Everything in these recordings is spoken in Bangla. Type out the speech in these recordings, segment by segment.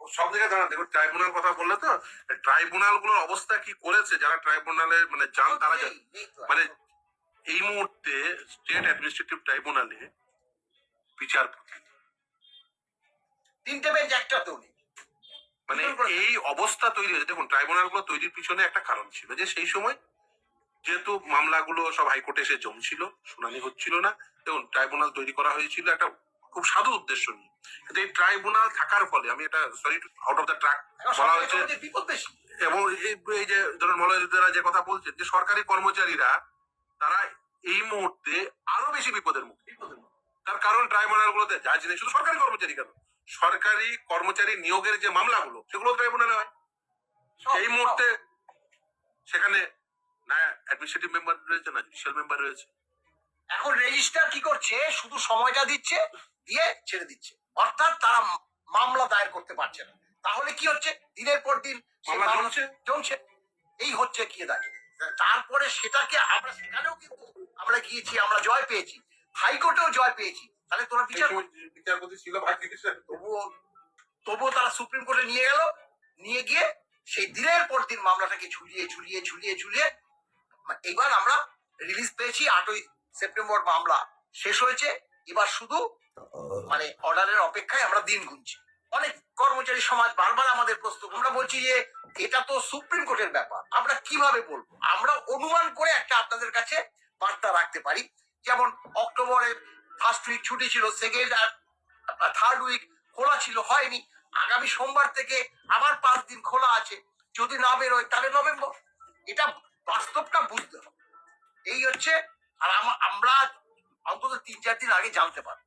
সব দিকে দাঁড়ান দেখুন ট্রাইব্যুনাল কথা বললে তো ট্রাইব্যুনালগুলোর অবস্থা কি করেছে যারা ট্রাইব্যুনালে মানে যান তারা তো। মানে এই মুহূর্তে স্টেট অ্যাডমিনিস্ট্রেটিভ ট্রাইব্যুনালে বিচারপতি। তিনটে বেঞ্চ একটাতেও নেই। মানে এই অবস্থা তৈরি হয়েছে। দেখুন ট্রাইব্যুনালগুলো তৈরির পিছনে একটা কারণ ছিল যে সেই সময় যেহেতু মামলাগুলো সব হাইকোর্টে এসে জমছিল শুনানি হচ্ছিল না দেখুন ট্রাইব্যুনাল তৈরি করা হয়েছিল একটা খুব সাধু উদ্দেশ্য নিয়ে। কিন্তু এই ট্রাইব্যুনাল থাকার ফলে আমি এটা sorry out of the track বলা হয়েছে। এবং এই এই যে ধরুন মলয়দারা যে কথা বলছেন যে সরকারি কর্মচারীরা তারা এই মুহূর্তে আরও বেশি বিপদের মুখে। তার কারণ ট্রাইব্যুনাল গুলোতে জাজ নেই শুধু সরকারি কর্মচারী কেন? সরকারি কর্মচারী নিয়োগের যে মামলাগুলো সেগুলো ট্রাইব্যুনালে হয়। এই মুহূর্তে সেখানে না অ্যাডমিনিস্ট্রেটিভ মেম্বার রয়েছে না জুডিশিয়াল মেম্বার রয়েছে। এখন রেজিস্ট্রার কি করছে? শুধু সময়টা দিচ্ছে দিয়ে ছেড়ে দিচ্ছে। অর্থাৎ তারা মামলা দায়ের করতে পারছে না। তাহলে কি হচ্ছে? দিনের পর দিন জমছে। এই হচ্ছে কি দাঁড়িয়ে তারপরে সেটাকে আমরা সেখানেও কিন্তু আমরা গিয়েছি আমরা জয় পেয়েছি। হাইকোর্টেও জয় পেয়েছি। তাহলে তোরা বিচার বিচারপতি ছিল তবুও তবুও তারা সুপ্রিম কোর্টে নিয়ে গেল। নিয়ে গিয়ে সেই দিনের পর দিন মামলাটাকে ঝুলিয়ে ঝুলিয়ে ঝুলিয়ে ঝুলিয়ে এবার আমরা রিলিজ পেয়েছি আটই সেপ্টেম্বর মামলা শেষ হয়েছে এবার শুধু মানে অর্ডারের অপেক্ষায় আমরা দিন গুনছি। অনেক কর্মচারী সমাজ বারবার আমাদের প্রশ্ন আমরা বলছি যে এটা তো সুপ্রিম কোর্টের ব্যাপার। আমরা কীভাবে বলব? আমরা অনুমান করে একটা আপনাদের কাছে বার্তা রাখতে পারি। যেমন অক্টোবরের ফার্স্ট উইক ছুটি ছিল সেকেন্ড আর থার্ড উইক খোলা ছিল হয়নি। আগামী সোমবার থেকে আবার পাঁচ দিন খোলা আছে। যদি না বেরোয় তাহলে নভেম্বর। এটা বাস্তবটা বুঝতে হবে। এই হচ্ছে আর আম- আমরা অন্তত তিন চার দিন আগে জানতে পারব।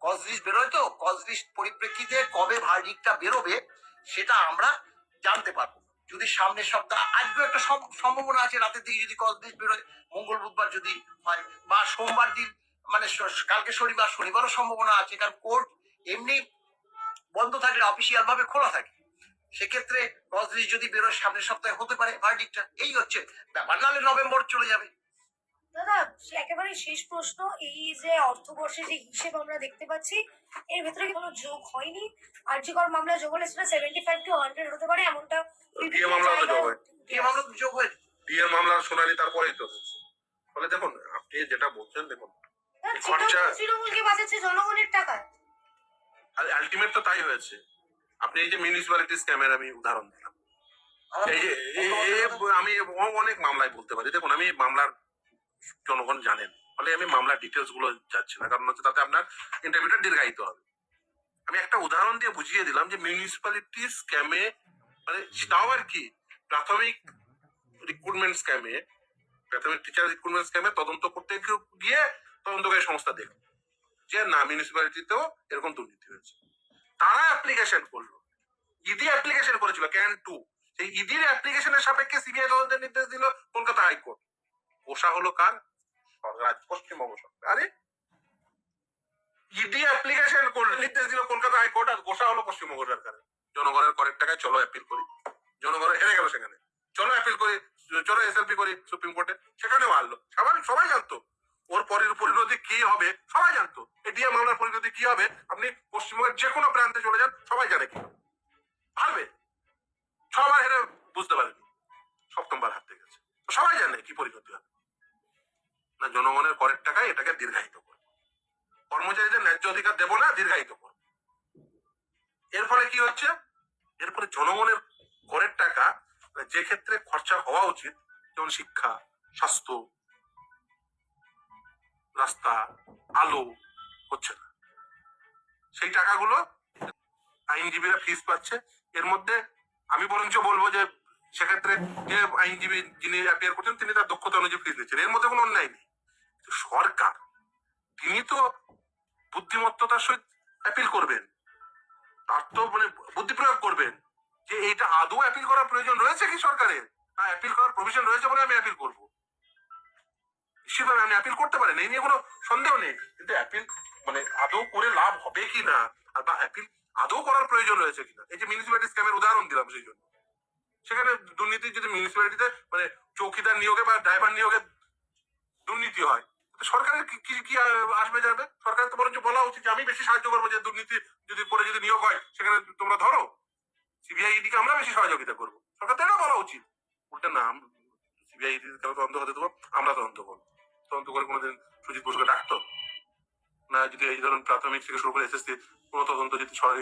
কজ বেরোয় তো কজ পরিপ্রেক্ষিতে কবে ভার্ডিকটা বেরোবে, সেটা আমরা জানতে পারব। যদি সামনের সপ্তাহ, আজকেও একটা সম্ভাবনা আছে রাতের দিকে যদি কজ বেরোয়, মঙ্গল, বুধবার যদি হয়, বা সোমবার দিন মানে কালকে শনিবার, শনিবারও সম্ভাবনা আছে, কারণ কোর্ট এমনি বন্ধ থাকলে অফিসিয়াল ভাবে খোলা থাকে। সেক্ষেত্রে কজ যদি বেরোয়, সামনের সপ্তাহে হতে পারে ভার্ডিকটা এই হচ্ছে ব্যাপার, নাহলে নভেম্বর চলে যাবে। দাদা একেবারে শেষ প্রশ্ন। এই যে অর্থবর্ষের যে হিসেব আমরা দেখতে পাচ্ছি এর ভেতরে কি কোনো যোগ হয়নি? আর্যিকর মামলা যোগ হলে সেটা সেভেন্টি ফাইভ টু হান্ড্রেড হতে পারে এমনটা ডিএ মামলা তো যোগ হয় এই মামলা শুনানি তারপরেই তো ফলে দেখুন আপনি যেটা বলছেন দেখুন খরচা- তৃণমূল- তৃণমূলকে বাঁচাচ্ছে? জনগণের টাকায় আলটিমেট তো তাই হয়েছে। আপনি এই যে মিউনিসিপ্যালিটি স্ক্যামের আমি উদাহরণ দিলাম। এই যে আমি অনেক মামলায় বলতে পারি। দেখুন আমি মামলার জনগণ জানেন। ফলে আমি মামলার ডিটেলসগুলো যাচ্ছি না, কারণ হচ্ছে তাতে আপনার ইন্টারভিউটা দীর্ঘায়িত হবে। আমি একটা উদাহরণ দিয়ে বুঝিয়ে দিলাম যে মিউনিসিপ্যালিটি স্ক্যামে মানে তাও আর কি, প্রাথমিক রিক্রুটমেন্ট স্ক্যামে প্রাথমিক টিচার রিক্রুটমেন্ট স্ক্যামে তদন্ত করতে গিয়ে- তদন্তকারী সংস্থা দেখল যে না মিউনিসিপ্যালিটিতেও এরকম দুর্নীতি হয়েছে। তারা অ্যাপ্লিকেশন করল। ইডি অ্যাপ্লিকেশন করেছিল ক্যান টু সেই ইডির অ্যাপ্লিকেশনের সাপেক্ষে সিবিআই তদন্তের নির্দেশ দিল কলকাতা হাইকোর্ট। পোষা হলো কার? পশ্চিমবঙ্গ সরকার। ইডি অ্যাপ্লিকেশন করল নির্দেশ দিল কলকাতা হাইকোর্ট আর গোসা হলো পশ্চিমবঙ্গ সরকার। জনগণের করের টাকায় চলো অ্যাপিল করি। জনগণের হেরে গেল সেখানে। চলো অ্যাপিল করি, চলো এসএলপি করি সুপ্রিম কোর্টে সেখানে মারলো স্বাভাবিক সবাই জানতো। ওর পরের পরিণতি কি হবে? সবাই জানতো। এই ডিএ মামলার পরিণতি কি হবে? আপনি পশ্চিমবঙ্গের যে কোনো প্রান্তে চলে যান, সবাই জানে কি। পারবে ছবার হেরে বুঝতে পারেনি। সপ্তমবার হারতে গেছে। সবাই জানে কি পরিণতি হবে। না জনগণের করের টাকায় এটাকে দীর্ঘায়িত করবে। কর্মচারীদের ন্যায্য অধিকার দেবো না, দীর্ঘায়িত করবে। এর ফলে কি হচ্ছে? এর ফলে জনগণের করের টাকা যে ক্ষেত্রে খরচা হওয়া উচিত, যেমন শিক্ষা, স্বাস্থ্য, রাস্তা, আলো, হচ্ছে না। সেই টাকাগুলো আইনজীবীরা ফিস পাচ্ছে। এর মধ্যে আমি বরঞ্চ বলব যে, সেক্ষেত্রে যে আইনজীবী যিনি অ্যাপিয়ার করছেন, তিনি তার দক্ষতা অনুযায়ী ফিস দিচ্ছেন। এর মধ্যে কোনো অন্যায় নেই। সরকার? তিনি তো বুদ্ধিমত্তার সহিত অ্যাপিল করবেন। তার তো মানে বুদ্ধি প্রয়োগ করবেন। যে এইটা আদৌ অ্যাপিল করার প্রয়োজন রয়েছে কি সরকারের? না অ্যাপিল করার প্রভিশন রয়েছে বলে আমি অ্যাপিল করব। নিশ্চিতভাবে আপনি অ্যাপিল করতে পারেন এই নিয়ে কোনো সন্দেহ নেই। কিন্তু অ্যাপিল মানে আদৌ করে লাভ হবে কি না? আর বা অ্যাপিল আদৌ করার প্রয়োজন রয়েছে কিনা এই যে মিউনিসিপ্যালিটি স্ক্যামের উদাহরণ দিলাম সেই জন্য। সেখানে দুর্নীতি যদি মিউনিসিপ্যালিটিতে মানে চৌকিদার নিয়োগে বা ড্রাইভার নিয়োগে দুর্নীতি হয় সরকারের কি কি- আসবে যাবে সরকারের তো বরঞ্চ বলা উচিত যে আমি বেশি সাহায্য করব যে দুর্নীতি যদি পরে যদি নিয়োগ হয়, সেখানে তোমরা ধরো সিবিআই ইডিকে আমরা বেশি সহযোগিতা করব। সরকার তো এটা বলা উচিত। উল্টে না সিবিআই ইডি কেন তদন্ত হতে দেবো? আমরা তদন্ত করব। তদন্ত করে কোনোদিন সুজিত বসুকে ডাকতো। না, যদি এই ধরুন প্রাথমিক থেকে শুরু করে এসএসসি কোনো তদন্ত যদি সরকারি